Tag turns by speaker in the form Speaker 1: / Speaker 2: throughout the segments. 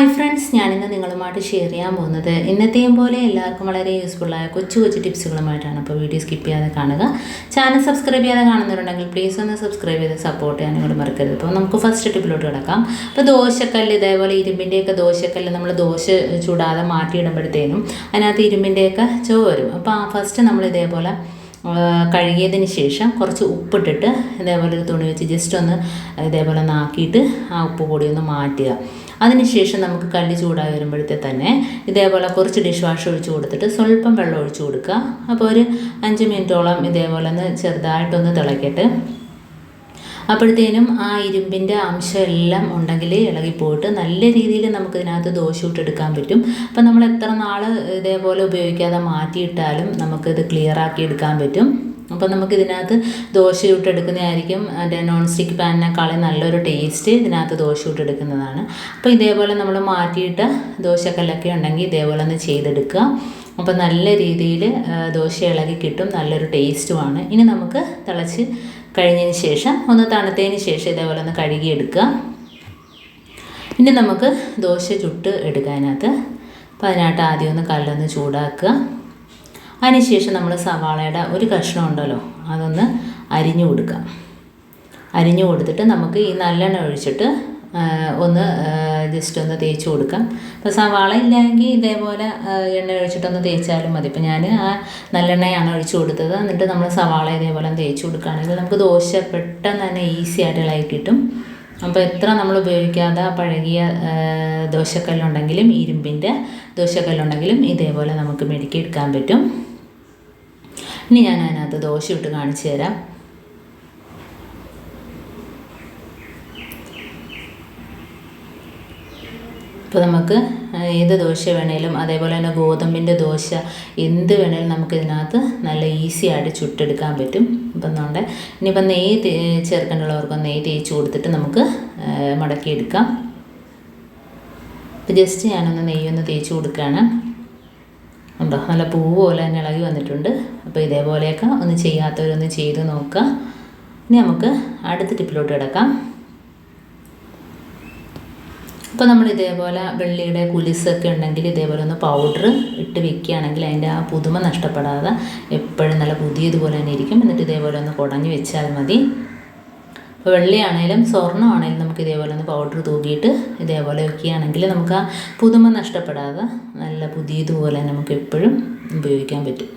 Speaker 1: Hi friends ഞാനിന്ന് നിങ്ങളുമായിട്ട് share ചെയ്യാൻ പോകുന്നത് ഇന്നത്തെയും പോലെ എല്ലാവർക്കും വളരെ യൂസ്ഫുള്ളായ കൊച്ചു കൊച്ചു ടിപ്സുകളുമായിട്ടാണ് അപ്പോൾ വീഡിയോ സ്കിപ്പ് ചെയ്യാതെ കാണുക. ചാനൽ സബ്സ്ക്രൈബ് ചെയ്യാതെ കാണുന്നവരുണ്ടെങ്കിൽ പ്ലീസ് ഒന്ന് സബ്സ്ക്രൈബ് ചെയ്ത് സപ്പോർട്ട് ചെയ്യാൻ നിങ്ങൾ മറക്കരുത്. അപ്പോൾ നമുക്ക് ഫസ്റ്റ് ടിപ്പിലോട്ട് കിടക്കാം. അപ്പോൾ ദോശക്കല്ല് ഇതേപോലെ ഇരുമ്പിന്റെയൊക്കെ ദോശക്കല്ല് നമ്മൾ ദോശ ചൂടാതെ മാറ്റിയിടുമ്പോഴത്തേനും അതിനകത്ത് ഇരുമ്പിന്റെയൊക്കെ ചോ വരും. അപ്പോൾ ആ ഫസ്റ്റ് നമ്മൾ ഇതേപോലെ കഴുകിയതിന് ശേഷം കുറച്ച് ഉപ്പിട്ടിട്ട് ഇതേപോലെ ഒരു തുണി വെച്ച് ജസ്റ്റ് ഒന്ന് ഇതേപോലെ ഒന്ന് ആക്കിയിട്ട് ആ ഉപ്പ് പൊടി ഒന്ന് മാറ്റുക. അതിനുശേഷം നമുക്ക് കല്ല് ചൂടായി വരുമ്പോഴത്തെ തന്നെ ഇതേപോലെ കുറച്ച് ഡിഷ് വാഷ് ഒഴിച്ച് കൊടുത്തിട്ട് സ്വല്പം വെള്ളം ഒഴിച്ച് കൊടുക്കുക. അപ്പോൾ ഒരു അഞ്ച് മിനിറ്റോളം ഇതേപോലെ ഒന്ന് ചെറുതായിട്ടൊന്ന് തിളക്കട്ടെ. അപ്പോഴത്തേനും ആ ഇരുമ്പിന്റെ അംശം എല്ലാം ഉണ്ടെങ്കിൽ ഇളകിപ്പോയിട്ട് നല്ല രീതിയിൽ നമുക്കിതിനകത്ത് ദോശ ഇട്ടെടുക്കാൻ പറ്റും. അപ്പം നമ്മൾ എത്ര നാൾ ഇതേപോലെ ഉപയോഗിക്കാതെ മാറ്റിയിട്ടാലും നമുക്കിത് ക്ലിയർ ആക്കി എടുക്കാൻ പറ്റും. അപ്പോൾ നമുക്ക് ഇതിനകത്ത് ദോശ ചുട്ടെടുക്കുന്നതായിരിക്കും അതിന്റെ നോൺ സ്റ്റിക്ക് പാനിനേക്കാളും നല്ലൊരു ടേസ്റ്റ് ഇതിനകത്ത് ദോശ ചുട്ടെടുക്കുന്നതാണ് അപ്പോൾ ഇതേപോലെ നമ്മൾ മാറ്റിയിട്ട് ദോശക്കല്ലൊക്കെ ഉണ്ടെങ്കിൽ ഇതേപോലെ ഒന്ന് ചെയ്തെടുക്കുക. അപ്പോൾ നല്ല രീതിയിൽ ദോശ ഇളകി കിട്ടും. നല്ലൊരു ടേസ്റ്റുമാണ് ഇനി നമുക്ക് തിളച്ച് കഴിഞ്ഞതിന് ശേഷം ഒന്ന് തണുത്തതിന് ശേഷം ഇതേപോലെ ഒന്ന് കഴുകിയെടുക്കുക. ഇനി നമുക്ക് ദോശ ചുട്ട് എടുക്കാനകത്ത് അപ്പോൾ അതിനായിട്ട് ആദ്യം ഒന്ന് കല്ലൊന്ന് ചൂടാക്കുക. അതിനുശേഷം നമ്മൾ സവാളയുടെ ഒരു കഷ്ണം ഉണ്ടല്ലോ അതൊന്ന് അരിഞ്ഞു കൊടുക്കാം അരിഞ്ഞു കൊടുത്തിട്ട് നമുക്ക് ഈ നല്ലെണ്ണ ഒഴിച്ചിട്ട് ഒന്ന് ജസ്റ്റ് ഒന്ന് തേച്ച് കൊടുക്കാം. ഇപ്പോൾ സവാള ഇല്ലെങ്കിൽ ഇതേപോലെ എണ്ണ ഒഴിച്ചിട്ടൊന്ന് തേച്ചാലും മതി. ഇപ്പോൾ ഞാൻ ആ നല്ലെണ്ണയാണ് ഒഴിച്ചു കൊടുത്തത്. എന്നിട്ട് നമ്മൾ സവാള ഇതേപോലെ തേച്ച് കൊടുക്കുകയാണെങ്കിൽ നമുക്ക് ദോശ പെട്ടെന്ന് തന്നെ ഈസി ആയിട്ട് ഇളകി കിട്ടും. അപ്പോൾ എത്ര നമ്മൾ ഉപയോഗിക്കാതെ പഴകിയ ദോശക്കല്ലുണ്ടെങ്കിലും ഇരുമ്പിന്റെ ദോശക്കല്ലുണ്ടെങ്കിലും ഇതേപോലെ നമുക്ക് മെടുക്കിയെടുക്കാൻ പറ്റും. ഇനി ഞാൻ അതിനകത്ത് ദോശ ഇട്ട് കാണിച്ചു തരാം. ഇപ്പോൾ നമുക്ക് ഏത് ദോശ വേണേലും അതേപോലെ തന്നെ ഗോതമ്പിന്റെ ദോശ എന്ത് വേണേലും നമുക്ക് ഇതിനകത്ത് നല്ല ഈസി ആയിട്ട് ചുട്ടെടുക്കാൻ പറ്റും. ഇപ്പം നമ്മുടെ ഇനിയിപ്പം നെയ്യ് ചേർക്കേണ്ടുള്ളവർക്ക് നെയ്യ് തേച്ച് കൊടുത്തിട്ട് നമുക്ക് മടക്കിയെടുക്കാം. ഇപ്പം ജസ്റ്റ് ഞാനൊന്ന് നെയ്യൊന്ന് തേച്ച് കൊടുക്കുകയാണ്. ഉണ്ടോ? നല്ല പൂവ് പോലെ തന്നെ ഇളകി വന്നിട്ടുണ്ട്. അപ്പോൾ ഇതേപോലെയൊക്കെ ഒന്ന് ചെയ്യാത്തവരൊന്ന് ചെയ്ത് നോക്കുക. ഇനി നമുക്ക് അടുത്ത ടിപ്പിലോട്ട് കിടക്കാം. അപ്പോൾ നമ്മൾ ഇതേപോലെ വെള്ളിയുടെ കുലിസൊക്കെ ഉണ്ടെങ്കിൽ ഇതേപോലെ ഒന്ന് പൗഡർ ഇട്ട് വെക്കുകയാണെങ്കിൽ അതിന്റെ ആ പുതുമ നഷ്ടപ്പെടാതെ എപ്പോഴും നല്ല പുതിയതുപോലെ തന്നെ ഇരിക്കും. എന്നിട്ട് ഇതേപോലെ ഒന്ന് കുടഞ്ഞ് വെച്ചാൽ മതി. ഇപ്പോൾ വെള്ളിയാണേലും സ്വർണമാണേലും നമുക്ക് ഇതേപോലെ ഒന്ന് പൗഡർ തൂക്കിയിട്ട് ഇതേപോലെ വെക്കുകയാണെങ്കിൽ നമുക്ക് ആ പുതുമ നഷ്ടപ്പെടാതെ നല്ല പുതിയതുപോലെ നമുക്ക് എപ്പോഴും ഉപയോഗിക്കാൻ പറ്റും.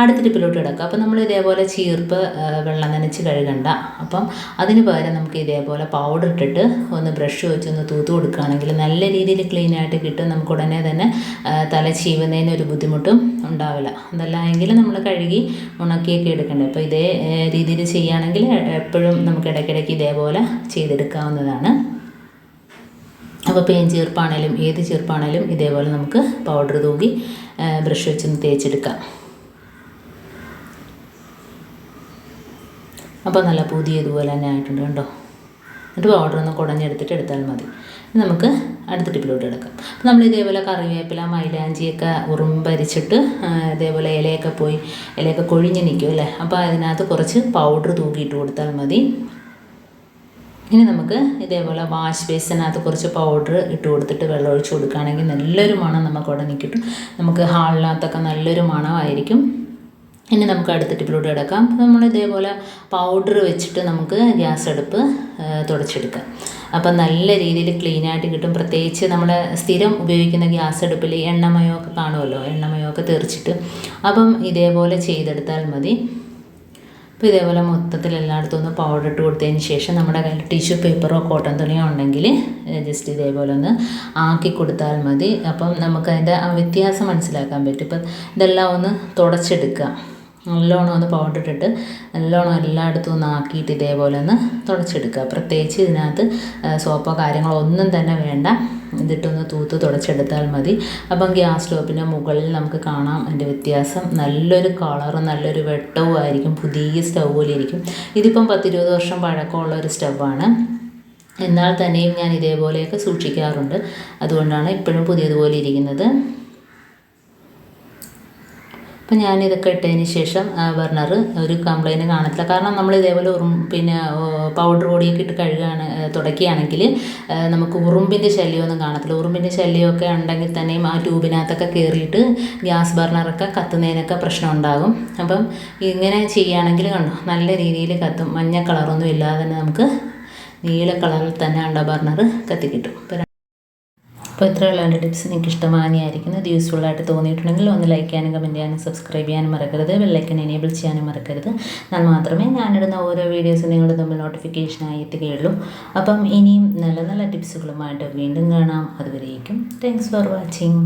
Speaker 1: അടുത്ത ടിപ്പിലോട്ട് കിടക്കുക അപ്പം നമ്മൾ ഇതേപോലെ ചീർപ്പ് വെള്ളം നനച്ച് കഴുകണ്ട. അപ്പം അതിന് പകരം നമുക്ക് ഇതേപോലെ പൗഡർ ഇട്ടിട്ട് ഒന്ന് ബ്രഷ് വെച്ച് ഒന്ന് തൂത്ത് കൊടുക്കുകയാണെങ്കിൽ നല്ല രീതിയിൽ ക്ലീൻ ആയിട്ട് കിട്ടും. നമുക്ക് ഉടനെ തന്നെ തല ചീവുന്നതിന് ഒരു ബുദ്ധിമുട്ടും ഉണ്ടാവില്ല. അതല്ല എങ്കിൽ നമ്മൾ കഴുകി ഉണക്കിയൊക്കെ എടുക്കേണ്ടത് അപ്പോൾ ഇതേ രീതിയിൽ ചെയ്യുകയാണെങ്കിൽ എപ്പോഴും നമുക്ക് ഇടയ്ക്കിടയ്ക്ക് ഇതേപോലെ ചെയ്തെടുക്കാവുന്നതാണ്. അപ്പോൾ പെയിൻ ചീർപ്പാണേലും ഏത് ചീർപ്പാണേലും ഇതേപോലെ നമുക്ക് പൗഡർ തൂകി ബ്രഷ് വെച്ചൊന്ന് തേച്ചെടുക്കാം. അപ്പോൾ നല്ല പുതിയതുപോലെ തന്നെ ആയിട്ടുണ്ട് കണ്ടോ? എന്നിട്ട് പൗഡർ ഒന്ന് കുടഞ്ഞെടുത്തിട്ട് എടുത്താൽ മതി. നമുക്ക് അടുത്ത ടിപ്പിലോട്ട് എടുക്കാം അപ്പോൾ നമ്മൾ ഇതേപോലെ കറിവേപ്പില മൈലാഞ്ചിയൊക്കെ ഉറുമ്പരിച്ചിട്ട് ഇതേപോലെ ഇലയൊക്കെ പോയി ഇലയൊക്കെ കൊഴിഞ്ഞ് നിൽക്കും അല്ലേ? അപ്പോൾ അതിനകത്ത് കുറച്ച് പൗഡർ തൂക്കിയിട്ട് കൊടുത്താൽ മതി. ഇനി നമുക്ക് ഇതേപോലെ വാഷ് ബേസിനകത്ത് കുറച്ച് പൗഡർ ഇട്ട് കൊടുത്തിട്ട് വെള്ളം ഒഴിച്ച് കൊടുക്കുകയാണെങ്കിൽ നല്ലൊരു മണം നമുക്ക് ഉടനെ കിട്ടും നമുക്ക് ഹാളിനകത്തൊക്കെ നല്ലൊരു മണമായിരിക്കും. ഇനി നമുക്ക് അടുത്ത ടിപ്പിലൂടെ കിടക്കാം. അപ്പോൾ നമ്മൾ ഇതേപോലെ പൗഡർ വെച്ചിട്ട് നമുക്ക് ഗ്യാസ് അടുപ്പ് തുടച്ചെടുക്കാം. അപ്പം നല്ല രീതിയിൽ ക്ലീൻ ആയിട്ട് കിട്ടും. പ്രത്യേകിച്ച് നമ്മൾ സ്ഥിരം ഉപയോഗിക്കുന്ന ഗ്യാസ് അടുപ്പിൽ എണ്ണമയമൊക്കെ കാണുമല്ലോ? എണ്ണമയമൊക്കെ തെറിച്ചിട്ട്. അപ്പം ഇതേപോലെ ചെയ്തെടുത്താൽ മതി. അപ്പോൾ ഇതേപോലെ മൊത്തത്തിൽ എല്ലായിടത്തും ഒന്ന് പൗഡർ ഇട്ട് കൊടുത്തതിന് ശേഷം നമ്മുടെ കയ്യിൽ ടിഷ്യൂ പേപ്പറോ കോട്ടൺ തുണിയോ ഉണ്ടെങ്കിൽ ജസ്റ്റ് ഇതേപോലെ ഒന്ന് ആക്കി കൊടുത്താൽ മതി. അപ്പം നമുക്കതിന്റെ വ്യത്യാസം മനസ്സിലാക്കാൻ പറ്റും. ഇപ്പം ഇതെല്ലാം ഒന്ന് തുടച്ചെടുക്കുക നല്ലോണം ഒന്ന് പൗഡർ നല്ലോണം എല്ലായിടത്തും ഒന്ന് ആക്കിയിട്ട് ഇതേപോലെ ഒന്ന് തുടച്ചെടുക്കുക. പ്രത്യേകിച്ച് ഇതിനകത്ത് സോപ്പോ കാര്യങ്ങളോ ഒന്നും തന്നെ വേണ്ട. ഇതിട്ടൊന്ന് തൂത്ത് തുടച്ചെടുത്താൽ മതി. അപ്പം ഗ്യാസ് സ്റ്റോപ്പിന്റെ മുകളിൽ നമുക്ക് കാണാം അതിന്റെ വ്യത്യാസം. നല്ലൊരു കളറും നല്ലൊരു വെട്ടവും ആയിരിക്കും. പുതിയ സ്റ്റൗ പോലെ ഇരിക്കും. ഇതിപ്പം പത്തിരുപത് വർഷം പഴക്കമുള്ള ഒരു സ്റ്റൗവാണ്. എന്നാൽ തന്നെയും ഞാൻ ഇതേപോലെയൊക്കെ സൂക്ഷിക്കാറുണ്ട്. അതുകൊണ്ടാണ് ഇപ്പോഴും പുതിയതുപോലെ ഇരിക്കുന്നത്. അപ്പോൾ ഞാനിതൊക്കെ ഇട്ടതിന് ശേഷം ബർണർ ഒരു കംപ്ലൈന്റ് കാണത്തില്ല. കാരണം നമ്മൾ ഇതേപോലെ ഉറും പിന്നെ പൗഡർ പൊടിയൊക്കെ ഇട്ട് കഴുകുകയാണ് തുടക്കുകയാണെങ്കിൽ നമുക്ക് ഉറുമ്പിന്റെ ശല്യമൊന്നും കാണത്തില്ല. ഉറുമ്പിന്റെ ശല്യമൊക്കെ ഉണ്ടെങ്കിൽ തന്നെയും ആ ട്യൂബിനകത്തൊക്കെ കയറിയിട്ട് ഗ്യാസ് ബർണറൊക്കെ കത്തുന്നതിനൊക്കെ പ്രശ്നം ഉണ്ടാകും അപ്പം ഇങ്ങനെ ചെയ്യുകയാണെങ്കിൽ കണ്ടോ നല്ല രീതിയിൽ കത്തും. മഞ്ഞ കളറൊന്നും ഇല്ലാതെ തന്നെ നമുക്ക് നീല കളറിൽ തന്നെ അണ്ട ബർണർ കത്തിക്കിട്ടും. അപ്പോൾ ഇത്രയുള്ള എന്റെ ടിപ്സ് നിങ്ങൾക്ക് ഇഷ്ടമാനിയായിരിക്കും ഇത് യൂസ്ഫുൾ ആയിട്ട് തോന്നിയിട്ടുണ്ടെങ്കിൽ ഒന്ന് ലൈക്ക് ചെയ്യാനും കമന്റ് ചെയ്യാനും സബ്സ്ക്രൈബ് ചെയ്യാനും മറക്കരുത്. ബെല്ലൈക്കൻ എനേബിൾ ചെയ്യാനും മറക്കരുത്. എന്നാൽ മാത്രമേ ഞാനിടുന്ന ഓരോ വീഡിയോസും നിങ്ങൾ തമ്മിൽ നോട്ടിഫിക്കേഷനായി എത്തുകയുള്ളൂ. അപ്പം ഇനിയും നല്ല നല്ല ടിപ്സുകളുമായിട്ട് വീണ്ടും കാണാം. അതുവരേക്കും താങ്ക്സ് ഫോർ വാച്ചിങ്